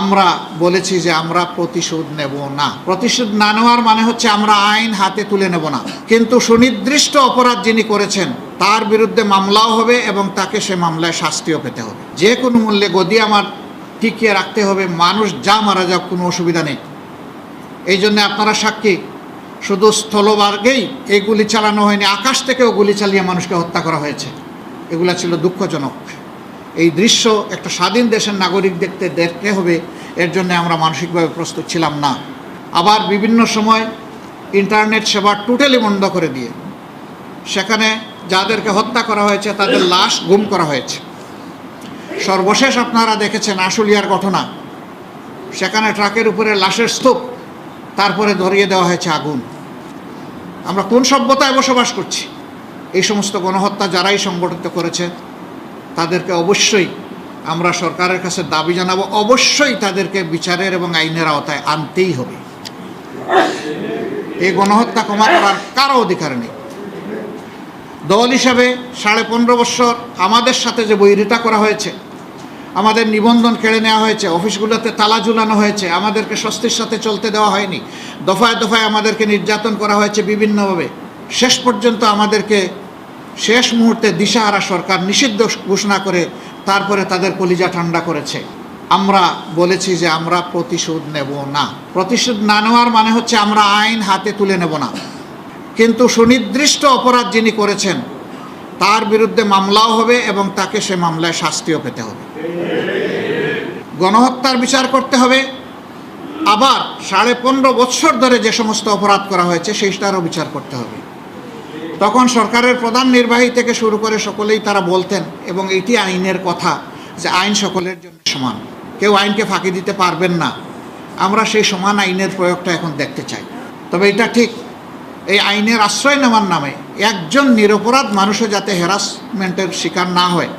আমরা বলেছি যে আমরা প্রতিশোধ নেব না। প্রতিশোধ না নেওয়ার মানে হচ্ছে আমরা আইন হাতে তুলে নেব না। কিন্তু সুনির্দিষ্ট অপরাধ যিনি করেছেন, তার বিরুদ্ধে মামলাও হবে এবং তাকে সে মামলায় শাস্তিও পেতে হবে। যে কোনো মূল্যে গদি আমার টিকিয়ে রাখতে হবে, মানুষ যা মারা যাক কোনো অসুবিধা নেই। এই জন্য আপনারা সাক্ষী, শুধু স্থলভাগেই এই গুলি চালানো হয়নি, আকাশ থেকেও গুলি চালিয়ে মানুষকে হত্যা করা হয়েছে। এগুলা ছিল দুঃখজনক। এই দৃশ্য একটা স্বাধীন দেশের নাগরিক দেখতে দেখতে হবে, এর জন্য আমরা মানসিকভাবে প্রস্তুত ছিলাম না। আবার বিভিন্ন সময় ইন্টারনেট সেবা টোটালি বন্ধ করে দিয়ে, সেখানে যাদেরকে হত্যা করা হয়েছে, তাদের লাশ গুম করা হয়েছে। সর্বশেষ আপনারা দেখেছেন আশুলিয়ার ঘটনা। সেখানে ট্রাকের উপরে লাশের স্তূপ, তারপরে ধরিয়ে দেওয়া হয়েছে আগুন। আমরা কোন সভ্যতায় বসবাস করছি? এই সমস্ত গণহত্যা যারাই সংগঠিত করেছে তাদেরকে অবশ্যই আমরা সরকারের কাছে দাবি জানাব, অবশ্যই তাদেরকে বিচারের এবং আইনের আওতায় আনতেই হবে। এই গণহত্যা ক্ষমা করার কারও অধিকার নেই। দল হিসাবে সাড়ে পনেরো বছর আমাদের সাথে যে বৈরিতা করা হয়েছে, আমাদের নিবন্ধন কেড়ে নেওয়া হয়েছে, অফিসগুলোতে তালা ঝুলানো হয়েছে, আমাদেরকে স্বস্তির সাথে চলতে দেওয়া হয়নি, দফায় দফায় আমাদেরকে নির্যাতন করা হয়েছে বিভিন্নভাবে, শেষ পর্যন্ত আমাদেরকে শেষ মুহূর্তে দিশাহারা সরকার নিষিদ্ধ ঘোষণা করে তারপরে তাদের কলিজা ঠান্ডা করেছে। আমরা বলেছি যে আমরা প্রতিশোধ নেব না। প্রতিশোধ না নেওয়ার মানে হচ্ছে আমরা আইন হাতে তুলে নেব না। কিন্তু সুনির্দিষ্ট অপরাধ যিনি করেছেন, তার বিরুদ্ধে মামলাও হবে এবং তাকে সে মামলায় শাস্তিও পেতে হবে। গণহত্যার বিচার করতে হবে। আবার সাড়ে পনেরো বৎসর ধরে যে সমস্ত অপরাধ করা হয়েছে, সেইটারও বিচার করতে হবে। তখন সরকারের প্রধান নির্বাহী থেকে শুরু করে সকলেই তারা বলতেন, এবং এটি আইনের কথা যে আইন সকলের জন্য সমান। কেউ আইনকে ফাঁকি দিতে পারবেন না। আমরা সেই সমান আইনের প্রয়োগটা এখন দেখতে চাই। তবে এটা ঠিক, এই আইনের আশ্রয় নেওয়ার নামে একজন নিরপরাধ মানুষও যাতে হ্যারাসমেন্টের শিকার না হয়,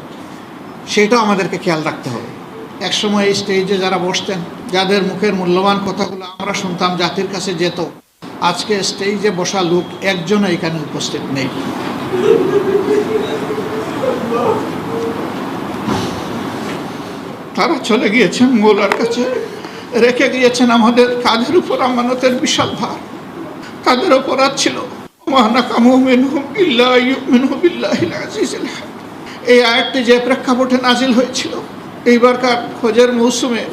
সেটাও আমাদেরকে খেয়াল রাখতে হবে। একসময় এই স্টেজে যারা বসতেন, যাদের মুখের মূল্যবান কথাগুলো আমরা শুনতাম, জাতির কাছে যেত আজকে স্টেজে বসা লোক একজনও এখানে উপস্থিত নেই। তারা চলে গিয়েছেন মৌলার কাছে, রেখে গিয়েছেন আমাদের কাঁধের উপর আমানতের বিশাল ভার। তাদের অপরাধ ছিল। এই আয়াতটি যে প্রেক্ষাপটে নাজিল হয়েছিল, এইবারকার খোঁজের মৌসুমে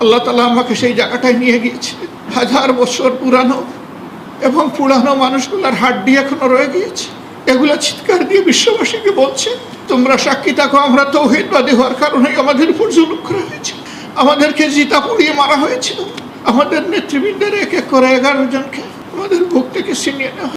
আল্লাহ তালা আমাকে সেই জায়গাটায় নিয়ে গিয়েছিলেন। হাজার বছর পুরানো এবং পুরানো মানুষগুলোর হাড্ডি এখনও রয়ে গিয়েছে। এগুলো চিৎকার দিয়ে বিশ্ববাসীকে বলছে, তোমরা সাক্ষী থাকো, আমরা তো তৌহিদবাদী হওয়ার কারণে আমাদের উপর জুলুম করা হয়েছে। আমাদেরকে জিতা পুড়িয়ে মারা হয়েছিল। আমাদের নেতৃবৃন্দের এক এক করে এগারো জনকে আমাদের ভোগ থেকে ছিনিয়ে নেওয়া